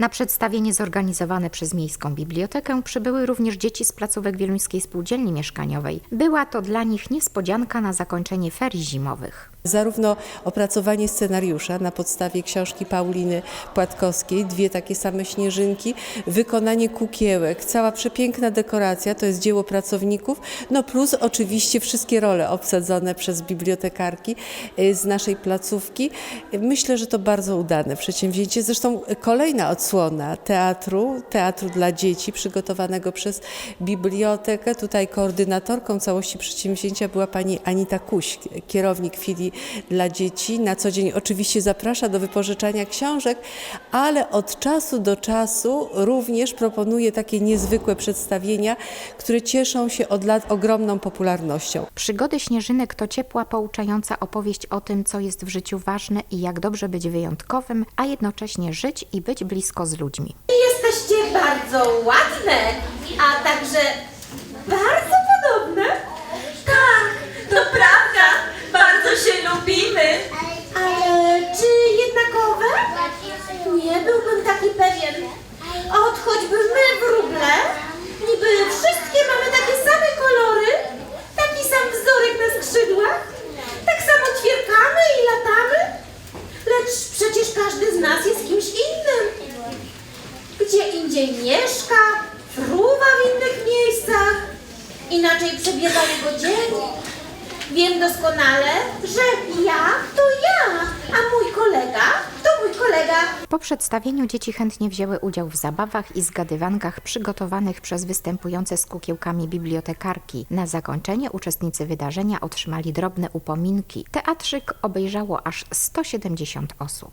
Na przedstawienie zorganizowane przez Miejską Bibliotekę przybyły również dzieci z placówek Wieluńskiej Spółdzielni Mieszkaniowej. Była to dla nich niespodzianka na zakończenie ferii zimowych. Zarówno opracowanie scenariusza na podstawie książki Pauliny Płatkowskiej, dwie takie same śnieżynki, wykonanie kukiełek, cała przepiękna dekoracja, to jest dzieło pracowników, no plus oczywiście wszystkie role obsadzone przez bibliotekarki y, z naszej placówki. Myślę, że to bardzo udane przedsięwzięcie. Zresztą kolejna odsłona teatru, teatru dla dzieci przygotowanego przez bibliotekę. Tutaj koordynatorką całości przedsięwzięcia była pani Anita Kuś, kierownik filii dla dzieci. Na co dzień oczywiście zaprasza do wypożyczania książek, ale od czasu do czasu również proponuje takie niezwykłe przedstawienia, które cieszą się od lat ogromną popularnością. Przygody Śnieżynek to ciepła, pouczająca opowieść o tym, co jest w życiu ważne i jak dobrze być wyjątkowym, a jednocześnie żyć i być blisko z ludźmi. Jesteście bardzo ładne, a także bardzo indziej mieszka, fruwa w innych miejscach, inaczej przebiega jego dzień. Wiem doskonale, że ja to ja, a mój kolega to mój kolega. Po przedstawieniu dzieci chętnie wzięły udział w zabawach i zgadywankach przygotowanych przez występujące z kukiełkami bibliotekarki. Na zakończenie uczestnicy wydarzenia otrzymali drobne upominki. Teatrzyk obejrzało aż 170 osób.